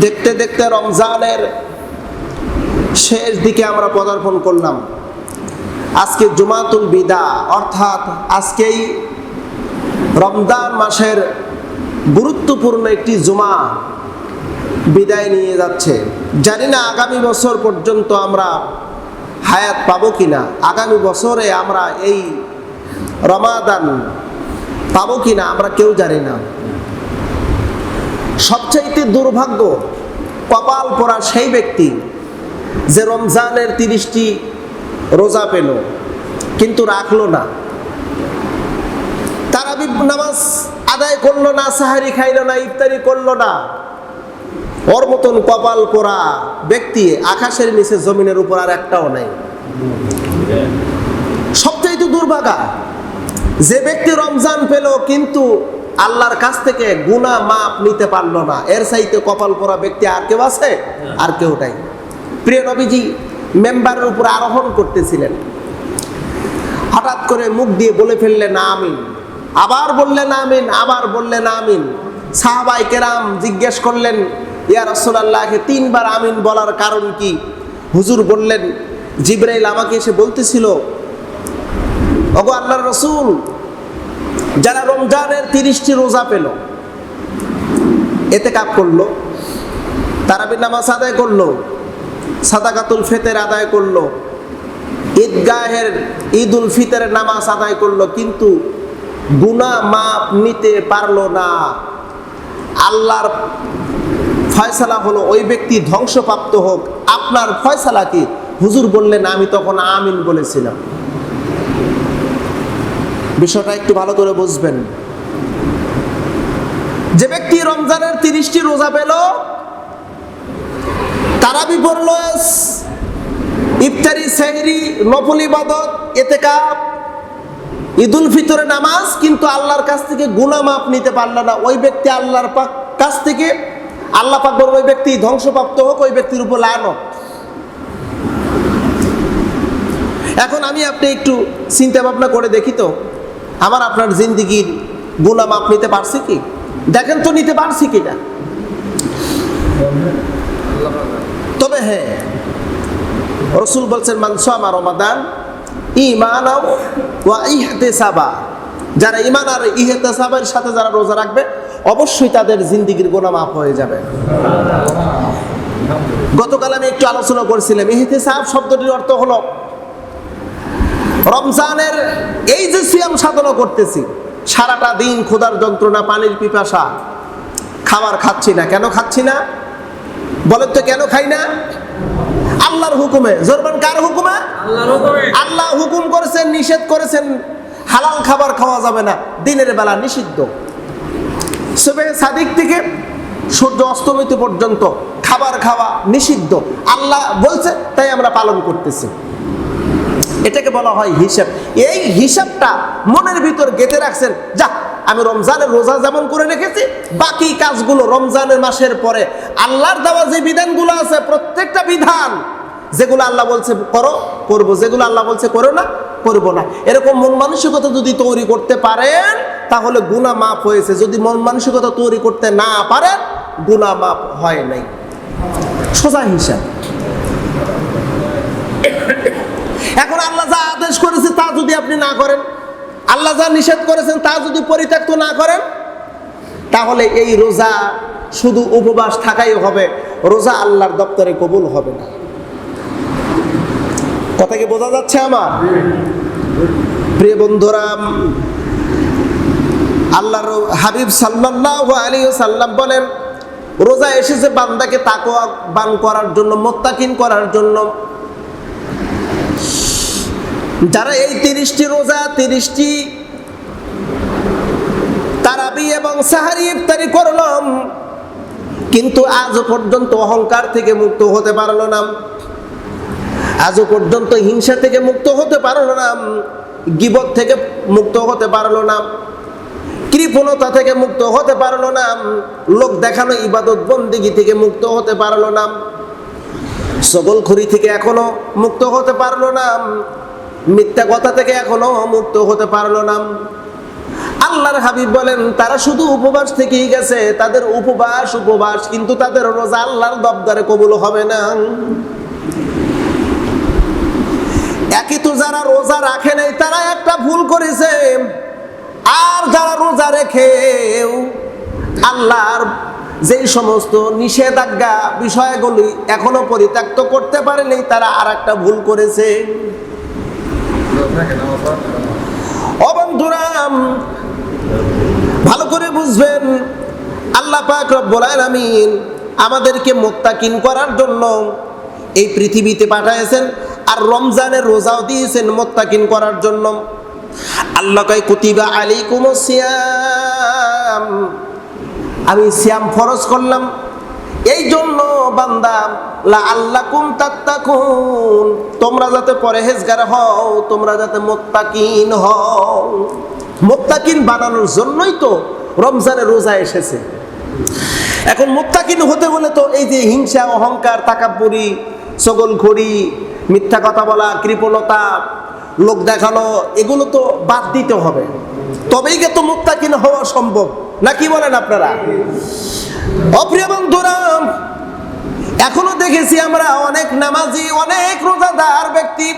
দেখতে দেখতে রমজানের শেষ দিকে আমরা পদার্পণ করলাম। আজকে জুমাতুল বিদা, অর্থাৎ আজকেই রমজান মাসের গুরুত্বপূর্ণ একটি জুমা বিদায় নিয়ে যাচ্ছে। জানি না আগামী বছর পর্যন্ত আমরা হায়াত পাবো কিনা, আগামী বছরে আমরা এই রমাদান পাবো কিনা আমরা কেউ জানি না। সবচাইতে দুর্ভাগ্য কপাল পরা সেই ব্যক্তি যে রমজানের তিরিশটি রোজা পেল, কিন্তু রাখল না। তারাবি নামাজ আদায় করল না, সাহারি খাইলো না, ইফতারি করল না। ওর মতন কপাল পোড়া ব্যক্তি আকাশের নিচে জমিনের উপর আর একটাও নাই। সবচাইতে দুর্ভাগা যে ব্যক্তি রমজান পেল, কিন্তু আল্লাহর কাছ থেকে গুণা মাপ নিতে পারল না। এর চাইতে কপাল পরা ব্যক্তি আর কেউ আছে? আর কেউ নাই। প্রিয় নবীজি মেম্বারের উপর আরোহণ করতেছিলেন। হঠাৎ করে মুখ দিয়ে বলে ফেললেন, আমিন। আবার বললেন, আমিন। আবার বললেন, আমিন। সাহাবাই কেরাম জিজ্ঞেস করলেন, ইয়া রসোল্লাহকে তিনবার আমিন বলার কারণ কি? হুজুর বললেন, জিব্রাইল আমাকে এসে বলতেছিল, ওগো আল্লাহর রসুল যারা রমজানের তিরিশটি রোজা পেল এতে কাপ করল, তারাবির নামাজ আদায় করল, সাদাকাতুল ফেতের আদায় করল, ঈদগাহের ঈদ উল ফিতরের নামাজ আদায় করল, কিন্তু গুনা মাপ নিতে পারল না। আল্লাহর ফয়সালা হলো ওই ব্যক্তি ধ্বংসপ্রাপ্ত হোক। আপনার ফয়সালা কি? হুজুর বললেন, আমি তখন আমিন বলেছিলাম। বিষয়টা একটু ভালো করে বুঝবেন। যে ব্যক্তি রমজানের তিরিশটি রোজা পেল, তারাবি পড়ল, ইফতারি, সেহরি, নফল ইবাদত এতে কাপ ঈদুল ফিতরে নামাজ, কিন্তু আল্লাহর কাছ থেকে গুনা মাপ নিতে পারল না। ওই ব্যক্তি আল্লাহর পাক কাছ থেকে, আল্লাহ পাক বলবে ওই ব্যক্তি ধ্বংসপ্রাপ্ত হোক, ওই ব্যক্তির উপর লানত। এখন আমি আপনি একটু চিন্তা ভাবনা করে দেখি তো। আমার আপনার জিন্দিগির গুনা মাপ নিতে পারছি কি? দেখেন তো নিতে পারছি কি না তবে হ্যাঁ রসুল বলছেন মানসামা রমাদান ইমান ওয়া ইহতেসাবা। যারা ইমান আর ইহতেসাবের সাথে যারা রোজা রাখবে, অবশ্যই তাদের জিন্দিগির গোনা মাফ হয়ে যাবে। গতকাল আমি একটু আলোচনা করছিলাম। ইহতেসাব শব্দটির অর্থ হলো রমজানের এই যে সিয়াম সাধনা করতেছি সারাটা দিন ক্ষুধার যন্ত্রণা পানির পিপাসা খাবার খাচ্ছি না কেন খাচ্ছি না? বলেন তো কেন খাই না? আল্লাহর হুকুমে। জোরবান কার হুকুমে? আল্লাহ হুকুম করেছেন নিষেধ করেছেন হালাল খাবার খাওয়া যাবে না দিনের বেলা নিষিদ্ধ। সবে সাদিক থেকে সূর্য অস্তমিত পর্যন্ত খাবার খাওয়া নিষিদ্ধ। আল্লাহ বলছে তাই আমরা পালন করতেছি। এটাকে বলা হয় হিসাব। এই হিসাবটা মনের ভিতর গেঁথে রাখছেন, যা, আমি রমজানের রোজা যেমন করে রেখেছি, বাকি কাজগুলো রমজানের মাসের পরে আল্লাহর দেওয়া যে বিধানগুলো আছে, প্রত্যেকটা বিধান, যেগুলো আল্লাহ বলছে করো, করব। যেগুলো আল্লাহ বলছে করো না, করব না। এরকম মন মানসিকতা যদি তৈরি করতে পারেন, তাহলে গুণা মাপ হয়েছে। যদি মন মানসিকতা তৈরি করতে না পারেন গুণা মাপ হয় নাই। সোজা হিসাব। এখন আল্লাহ যা আদেশ করেছে তা যদি আপনি না করেন, আল্লাহ যা নিষেধ করেছেন তা যদি পরিত্যক্ত না করেন, তাহলে এই রোজা শুধু উপবাস থাকাই হবে, রোজা আল্লাহর দপ্তরে কবুল হবে না। কথা কি বোঝা যাচ্ছে আমার? প্রিয় বন্ধুরা, আল্লাহর হাবিব সাল্লাহ আলী সাল্লাম বলেন, রোজা এসেছে বান্দাকে তাকোয়া বান করার জন্য, মোত্তাকিন করার জন্য যারা এই তিরিশটি রোজা, তিরিশটি তারাবি এবং সাহারি ইফতারি করলাম, কিন্তু আজও পর্যন্ত অহংকার থেকে মুক্ত হতে পারল না। আজও পর্যন্ত হিংসা থেকে মুক্ত হতে পারল না। গিবত থেকে মুক্ত হতে পারল না। কৃপণতা থেকে মুক্ত হতে পারল না। লোক দেখানো ইবাদত বন্দিগি থেকে মুক্ত হতে পারল না। সকলখুরি থেকে এখনও মুক্ত হতে পারল না। মিথ্যা কথা থেকে এখনও মুক্ত হতে পারল না। আল্লাহর হাবিব বলেন, তারা শুধু উপবাস থেকেই গেছে, তাদের উপবাস উপবাস, কিন্তু তাদের রোজা আল্লাহর দবদারে কবুল হবে না। একই তো যারা রোজা রাখে নাই, তারা একটা ভুল করেছে। আর যারা রোজা রেখেও আল্লাহর যেই সমস্ত নিষেধাজ্ঞা বিষয়গুলি এখনও পরিত্যক্ত করতে পারেনি, তারা আর একটা ভুল করেছে। অবন্ধুরাম, ভালো করে বুঝবেন, আল্লাহ পাক রব্বুল আলামিন আমাদেরকে মোত্তাকিন করার জন্য এই পৃথিবীতে পাঠাইছেন আর রমজানের রোজাও দিয়েছেন মোত্তাকিন করার জন্য। আল্লাহ কয়, কুতিবা আলাইকুম সিয়াম। আমি সিয়াম ফরজ করলাম। এই জন্য বান্দা লা আল্লাকুম তাত্তাকুন, তোমরা যাতে পরহেজগার হও, তোমরা যাতে মোত্তাকিন হও। মোত্তাকিন বানানোর জন্যই তো রমজানের রোজা এসেছে। এখন মোত্তাকিন হতে বলে তো এই যে হিংসা, অহংকার, তাকাব্বুরি সগলখড়ি মিথ্যা কথা বলা, কৃপণতা, লোক দেখানো, এগুলো তো বাদ দিতে হবে। তবেই তো মুক্তাকিন হওয়া সম্ভব। না কি বলেন আপনারা? অপ্রিয় বন্ধুরা এখনও দেখেছি আমরা অনেক নামাজি অনেক রোজাদার ব্যক্তি।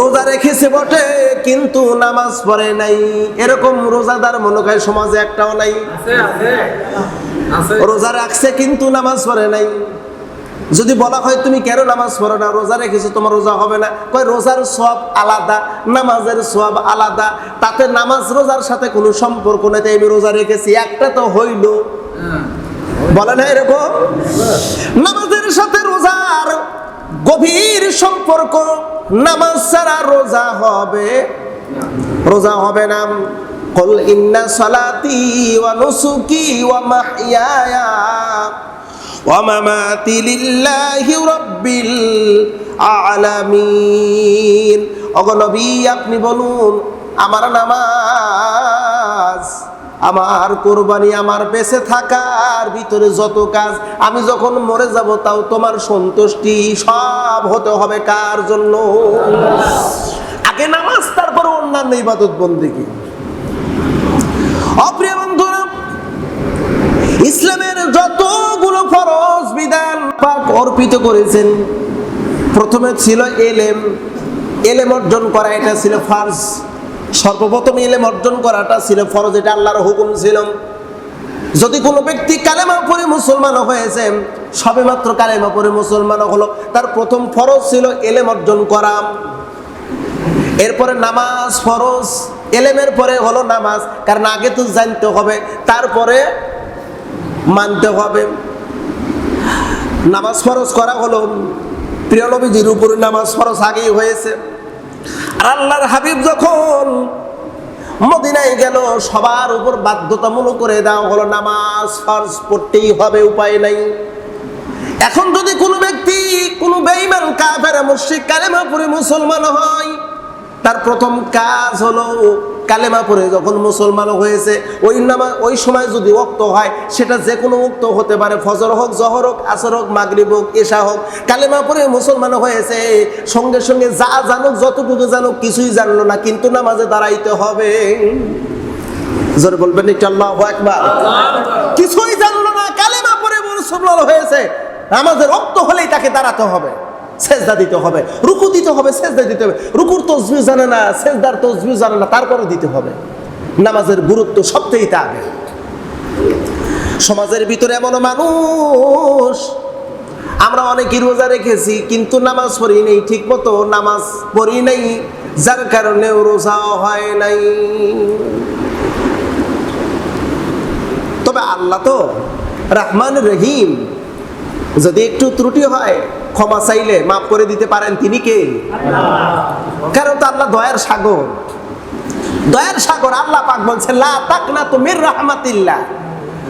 রোজা রেখেছে বটে কিন্তু নামাজ পড়ে নাই। এরকম রোজাদার মনে হয় সমাজে একটাও নাই। রোজা রাখছে কিন্তু নামাজ পড়ে নাই। যদি বলা হয় তুমি কেন নামাজ পড়ো না, রোজা রেখেছো, তোমার রোজা হবে না? কয়, রোজার সব আলাদা, নামাজের সব আলাদা। তাতে নামাজ রোজার সাথে কোনো সম্পর্ক নেই, তাই আমি রোজা রেখেছি। একটা তো হইল। বলে না এরকম? নামাজের সাথে রোজার গভীর সম্পর্ক, নামাজ ছাড়া রোজা হবে রোজা হবে না। কল ইন্না সালাতি ওয়া নুসুকি ওয়া মাহইয়ায়া ওয়া মামাতি লিল্লাহি রাব্বিল আলামিন আপনি বলুন, আমার নামাজ, আমার কোরবানি আমার বেঁচে থাকার ভিতরে যত কাজ, আমি যখন মরে যাব তাও তোমার সন্তুষ্টি সব হতে হবে কার জন্য? আগে নামাজ, তারপর অন্যান্য ইবাদত বন্দিকে অপ্রিয় ইসলামের যতগুলো ফরজ বিধান পাক অর্পিত করেছেন, প্রথমে ছিল এলেম। এলেম অর্জন করা, এটা ছিল ফার্জ। সর্বপ্রথম এলেম অর্জন করাটা ছিল ফরজ, এটা আল্লাহর হুকুম ছিল। যদি কোনো ব্যক্তি কালেমা পড়ে মুসলমান হয়েছে, সবেমাত্র কালেমা পরে মুসলমান হলো, তার প্রথম ফরজ ছিল এলেম অর্জন করা। এরপরে নামাজ ফরজ, এলেমের পরে হলো নামাজ, কারণ আগে তো জানতে হবে, তারপরে মানতে হবে। নামাজ ফরজ করা হলো। প্রিয় নবীজির উপরে নামাজ ফরজ আগেই হয়েছে। আর আল্লাহর হাবিব যখন মদিনায় গেল, সবার উপর বাধ্যতামূলক করে দেওয়া হলো, নামাজ ফরজ পড়তেই হবে, উপায় নাই। এখন যদি কোনো ব্যক্তি, কোনো বেঈমান, কাফের, মুশরিক, কালেমা পড়ে মুসলমান হয়, তার প্রথম কাজ হলো কালেমা পড়ে যখন মুসলমান হয়েছে, ওই নামা ওই সময় যদি ওক্ত হয়, সেটা যে কোনো উক্ত হতে পারে। ফজর হোক, জহর হোক, আসর হোক, মাগরিব হোক, এশা হোক, কালেমা পড়ে মুসলমান হয়েছে, সঙ্গে সঙ্গে যা জানুক, যতটুকু জানুক, কিছুই জানলো না, কিন্তু নামাজে দাঁড়াইতে হবে। জোরে বলবেন একটু আল্লাহ একবার কিছুই জানলো না, কালেমা পড়ে মুসলমান হয়েছে আমাদের রক্ত হলেই তাকে দাঁড়াতে হবে। সেজদা দিতে হবে। রুকু দিতে হবে, সেজদা দিতে হবে। রুকুর তসবিহ জানে না, সেজদার তসবিহ জানে না, তারপরে দিতে হবে। নামাজের গুরুত্ব সবথেকে আগে। সমাজের ভিতরে এমন মানুষ, আমরা অনেকই রোজা রেখেছি, কিন্তু নামাজ পড়ি নেই ঠিক মতো নামাজ পড়ি নাই, যার কারণে রোজাও হয় নাই। তবে আল্লাহ তো রহমান রহিম যদি একটু ত্রুটি হয় ক্ষমা চাইলে মাফ করে দিতে পারেন তিনি কে? কারণ তো আল্লাহ দয়ার সাগর। দয়ার সাগর আল্লাহ পাক বলছে লা তাকনা তুমির রাহমাতিল্লাহ।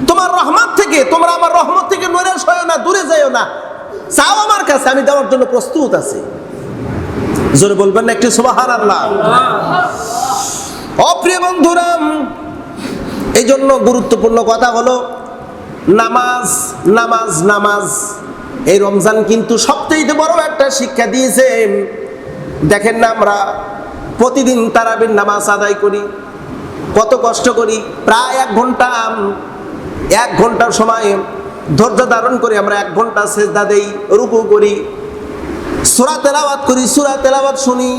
তোমার রহমত থেকে তোমরা আমার রহমত থেকে নৈরাশ হয়েও না দূরে যাইও না। চাও আমার কাছে আমি দেওয়ার জন্য প্রস্তুত আছি। জোরে বলবেন না একটি সুবাহান আল্লাহ। অপ্রিয় বন্ধুরাম এই জন্য গুরুত্বপূর্ণ কথা হলো নামাজ নামাজ নামাজ। এই রমজান কিন্তু সবচেয়ে বড় একটা শিক্ষা দিয়েছে। দেখেন না আমরা প্রতিদিন তারাবির নামাজ আদায় করি, কত কষ্ট করি, প্রায় এক ঘণ্টা, এক ঘণ্টার সময় ধৈর্য ধারণ করি আমরা এক ঘণ্টা সেজদা দেই, রুকু করি, সুরা তেলাওয়াত করি, সুরা তেলাওয়াত শুনি,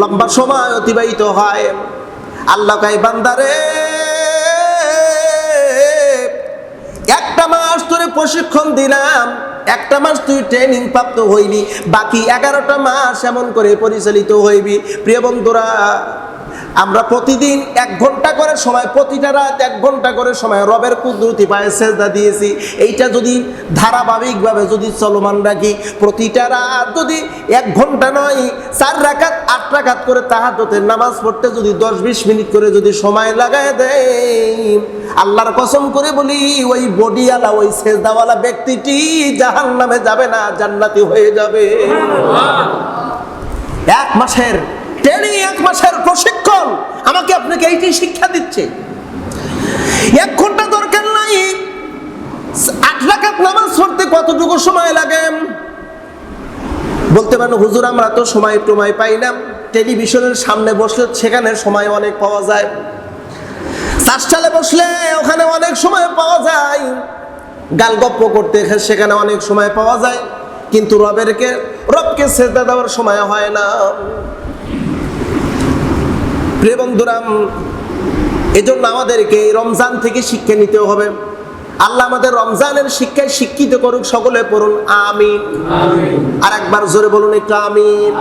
লম্বা সময় অতিবাহিত হয়। আল্লাহ কাই বান্দারে ধরে প্রশিক্ষণ দিলাম। একটা মাস তুই ট্রেনিং প্রাপ্ত হইলি বাকি এগারোটা মাস এমন করে পরিচালিত হইবি। প্রিয় বন্ধুরা আমরা প্রতিদিন এক ঘণ্টা করে সময় প্রতিটা রাত এক ঘণ্টা করে সময় রবের কুদরতি পায়ে সেজদা দিয়েছি। এইটা যদি ধারাবাহিকভাবে যদি চলমান রাখি প্রতিটা রাত যদি এক ঘণ্টা নয় চার রাকাত আট রাকাত করে তাহাজ্জুদের নামাজ পড়তে যদি দশ বিশ মিনিট করে যদি সময় লাগায় দেয় আল্লাহর কসম করে বলি ওই বডিওয়ালা ওই সেজদাওয়ালা ব্যক্তিটি জাহান নামে যাবে না জান্নাতি হয়ে যাবে। এক মাসের ট্রেনিং মাসের প্রশিক্ষণ আমাকে আপনাকে এইটি শিক্ষা দিচ্ছে। এক ঘণ্টা দরকার নাই। আট রাকাত নামাজ পড়তে কতটুকু সময় লাগে? বলতে পারেন, হুজুর, আমরা তো সময় টময় পাই না। টেলিভিশনের সামনে বসলে সেখানে সময় অনেক পাওয়া যায়। চাষটালে বসলে ওখানে অনেক সময় পাওয়া যায়। গাল গপ্প করতে সেখানে অনেক সময় পাওয়া যায়। কিন্তু রবেরকে, রবকে সেজদা দেওয়ার সময় হয় না। প্রিয় বন্ধুরাম এজন্য আমাদেরকে এই রমজান থেকে শিক্ষা নিতে হবে। আল্লাহ আমাদের রমজানের শিক্ষায় শিক্ষিত করুক সকলে পড়ুন আমিন। আর একবার জোরে বলুন একটু আমিন।